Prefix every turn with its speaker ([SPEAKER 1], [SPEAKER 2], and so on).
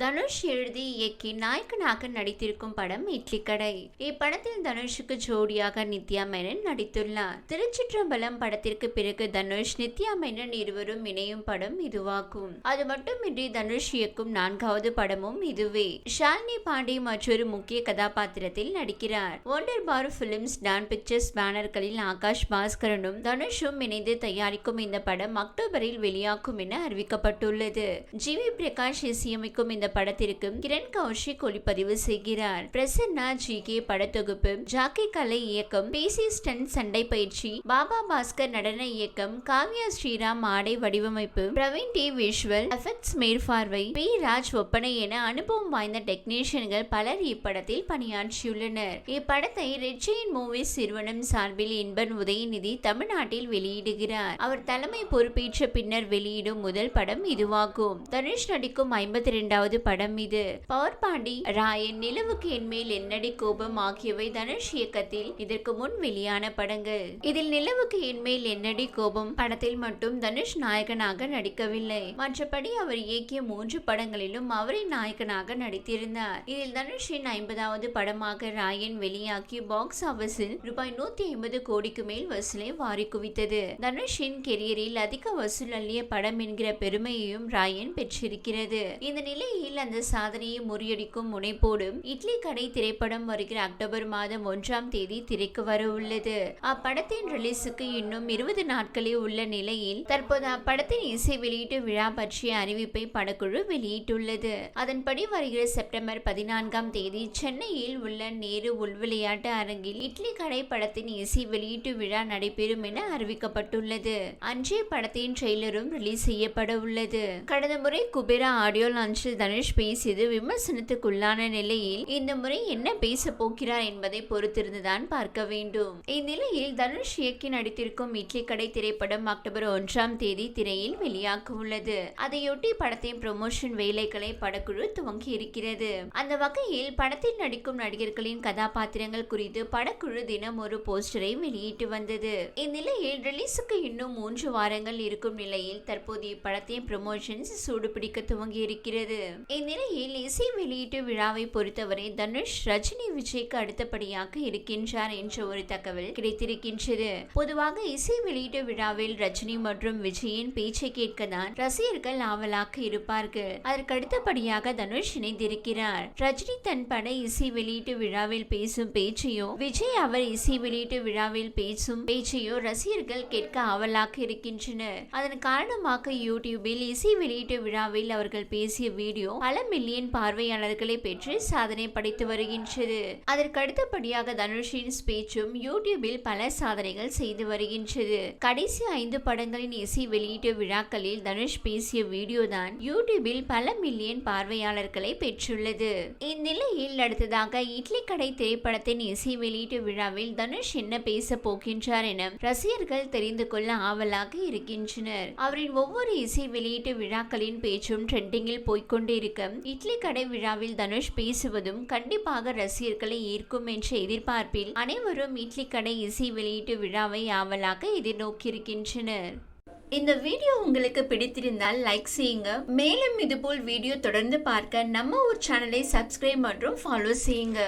[SPEAKER 1] தனுஷ் எழுதி இயக்கி நாயகனாக நடித்திருக்கும் படம் இட்லிக்கடை இப்படத்தில் தனுஷுக்கு ஜோடியாக நித்யா மேனன் நடித்துள்ளார் திருச்சிற்றம்பலம் படத்திற்கு பிறகு தனுஷ் நித்யா மேனன் இருவரும் இணையும் படம் இதுவாகும் அது மட்டுமின்றி தனுஷ் இயக்கும் நான்காவது படமும் இதுவே ஷாலினி பாண்டே மற்றொரு முக்கிய கதாபாத்திரத்தில் நடிக்கிறார் Wunderbar films Dawn Pictures பேனர்களில் ஆகாஷ் பாஸ்கரனும் தனுஷும் இணைந்து தயாரிக்கும் இந்த படம் அக்டோபரில் வெளியாகும் என அறிவிக்கப்பட்டுள்ளது ஜி வி பிரகாஷ் இசையமைக்கும் இந்த படத்திற்கும் கிரண் கௌஷிக் ஒளிப்பதிவு செய்கிறார் பிரசன்னா ஜி கே படத்தொகுப்பு ஜாக்கி கலை இயக்கம் பேசி ஸ்டன் சண்டை பயிற்சி பாபா பாஸ்கர் நடன இயக்கம் காவ்யா ஸ்ரீராம் ஆடை வடிவமைப்பு பிரவீன் டி விஷுவல் எஃபெக்ட்ஸ் மேற்பார்வை பி ராஜ் ஒப்பனை என அனுபவம் வாய்ந்த டெக்னீஷியன்கள் பலர் இப்படத்தில் பணியாற்றியுள்ளனர் இப்படத்தை ரெட்ஜெயின் மூவிஸ் நிறுவனம் சார்பில் இன்பன் உதயநிதி தமிழ்நாட்டில் வெளியிடுகிறார் அவர் தலைமை பொறுப்பேற்ற பின்னர் வெளியிடும் முதல் படம் இதுவாகும் தனுஷ் நடிக்கும் ஐம்பத்தி இரண்டாவது மூன்றாவது படம் இது பவர் பாண்டி ராயன் நிலவுக்கு என் மேல் என்னடி கோபம் ஆகியவை தனுஷ் இயக்கத்தில் இதற்கு முன் வெளியான படங்கள் இதில் நிலவுக்கு என் மேல் என்னடி கோபம் படத்தில் மட்டும் தனுஷ் நாயகனாக நடிக்கவில்லை மற்றபடி அவர் இயக்கிய மூன்று படங்களிலும் அவரை நாயகனாக நடித்திருந்தார் இதில் தனுஷின் ஐம்பதாவது படமாக ராயன் வெளியாக்கி பாக்ஸ் ஆபீஸில் ரூபாய் நூத்தி ஐம்பது கோடிக்கு மேல் வசூலை வாரி குவித்தது தனுஷின் கெரியரில் அதிக வசூல் அள்ளிய படம் என்கிற பெருமையையும் ராயன் பெற்றிருக்கிறது இந்த நிலையில் இந்நிலையில் அந்த சாதனையை முறியடிக்கும் முனைப்போடும் இட்லி கடை திரைப்படம் வருகிற அக்டோபர் மாதம் ஒன்றாம் தேதி திரைக்கு வர உள்ளது அப்படத்தின் ரிலீஸுக்கு இன்னும் இருபது நாட்களே உள்ள நிலையில் தற்போது அப்படத்தின் இசை வெளியீட்டு விழா பற்றிய அறிவிப்பை படக்குழு வெளியிட்டுள்ளது அதன்படி வருகிற செப்டம்பர் பதினான்காம் தேதி சென்னையில் உள்ள நேரு உள்விளையாட்டு அரங்கில் இட்லி கடை படத்தின் இசை வெளியீட்டு விழா நடைபெறும் என அறிவிக்கப்பட்டுள்ளது அன்றே படத்தின் ட்ரெய்லரும் ரிலீஸ் செய்யப்பட உள்ளது கடந்த முறை குபேரா ஆடியோ லான்ச்சில் தனுஷ் பேசியது விமர்சனத்துக்குள்ளான நிலையில் இந்த முறை என்ன பேச போகிறார் என்பதை பொறுத்திருந்துதான் பார்க்க வேண்டும் இந்நிலையில் தனுஷ் இயக்கி நடித்திருக்கும் இட்லி கடை திரைப்படம் அக்டோபர் ஒன்றாம் தேதி திரையில் வெளியாக உள்ளது அதையொட்டி படத்தின் ப்ரொமோஷன் வேலைகளை படக்குழு துவங்கி இருக்கிறது அந்த வகையில் படத்தில் நடிக்கும் நடிகர்களின் கதாபாத்திரங்கள் குறித்து படக்குழு தினம் ஒரு போஸ்டரை வெளியிட்டு வந்தது இந்நிலையில் ரிலீஸுக்கு இன்னும் மூன்று வாரங்கள் இருக்கும் நிலையில் தற்போது இப்படத்தின் ப்ரமோஷன்ஸ் சூடுபிடிக்க துவங்கி இருக்கிறது இந்நிலையில் இசை வெளியீட்டு விழாவை பொறுத்தவரை தனுஷ் ரஜினி விஜய்க்கு அடுத்தபடியாக இருக்கின்றார் என்ற ஒரு தகவல் கிடைத்திருக்கின்றது பொதுவாக இசை வெளியீட்டு விழாவில் ரஜினி மற்றும் விஜயின் பேச்சை கேட்க தான் ரசிகர்கள் ஆவலாக இருப்பார்கள் அடுத்தபடியாக தனுஷ் இணைந்திருக்கிறார் ரஜினி தன் பட இசை வெளியீட்டு விழாவில் பேசும் பேச்சையும் விஜய் அவர் இசை வெளியீட்டு விழாவில் பேசும் பேச்சையோ ரசிகர்கள் கேட்க ஆவலாக இருக்கின்றனர் அதன் காரணமாக யூடியூபில் இசை வெளியீட்டு விழாவில் அவர்கள் பேசிய வீடியோ வீடியோ பல மில்லியன் பார்வையாளர்களை பெற்று சாதனை படைத்து வருகின்றது அதற்கு அடுத்தபடியாக தனுஷின் ஸ்பீச்சும் யூடியூபில் பல சாதனைகள் செய்து வருகின்றது கடைசி ஐந்து படங்களின் இசை வெளியீட்டு விழாக்களில் தனுஷ் பேசிய வீடியோ தான் யூடியூபில் பல மில்லியன் பார்வையாளர்களை பெற்றுள்ளது இந்நிலையில் அடுத்ததாக இட்லி கடை திரைப்படத்தின் இசை வெளியீட்டு விழாவில் தனுஷ் என்ன பேச போகின்றார் என ரசிகர்கள் தெரிந்து கொள்ள ஆவலாக இருக்கின்றனர் அவரின் ஒவ்வொரு இசை வெளியீட்டு விழாக்களின் பேச்சும் ட்ரெண்டிங்கில் போய்கொண்டே இருக்க இட்லி கடை விழாவில் தனுஷ் பேசுவதும் கண்டிப்பாக ரசிகர்களை ஈர்க்கும் என்ற எதிர்பார்ப்பில் அனைவரும் இட்லி கடை இசை வெளியீட்டு விழாவை ஆவலாக எதிர்நோக்கியிருக்கின்றனர் இந்த வீடியோ உங்களுக்கு பிடித்திருந்தால் லைக் செய்யுங்க மேலும் இதுபோல் வீடியோ தொடர்ந்து பார்க்க நம்ம ஒரு சேனலை சப்ஸ்கிரைப் மற்றும் ஃபாலோ செய்யுங்க